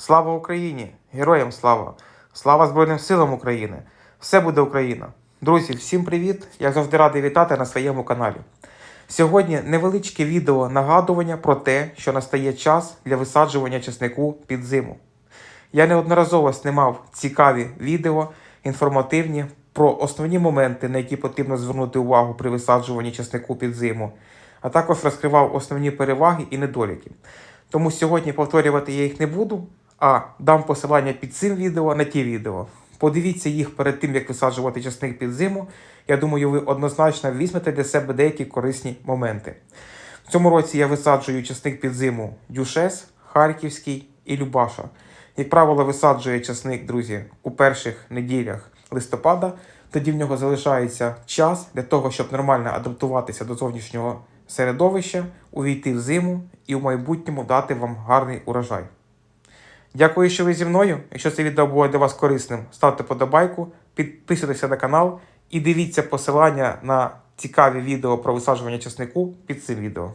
Слава Україні! Героям слава! Слава Збройним силам України! Все буде Україна! Друзі, всім привіт! Я завжди радий вітати на своєму каналі. Сьогодні невеличке відео нагадування про те, що настає час для висаджування чеснику під зиму. Я неодноразово знімав цікаві відео, інформативні про основні моменти, на які потрібно звернути увагу при висаджуванні чеснику під зиму, а також розкривав основні переваги і недоліки. Тому сьогодні повторювати я їх не буду, а дам посилання під цим відео на ті відео. Подивіться їх перед тим, як висаджувати часник під зиму. Я думаю, ви однозначно візьмете для себе деякі корисні моменти. В цьому році я висаджую часник під зиму Дюшес, Харківський і Любаша. Як правило, висаджує часник, друзі, у перших неділях листопада. Тоді в нього залишається час для того, щоб нормально адаптуватися до зовнішнього середовища, увійти в зиму і в майбутньому дати вам гарний урожай. Дякую, що ви зі мною. Якщо це відео було для вас корисним, ставте подобайку, підписуйтеся на канал і дивіться посилання на цікаві відео про висаджування часнику під цим відео.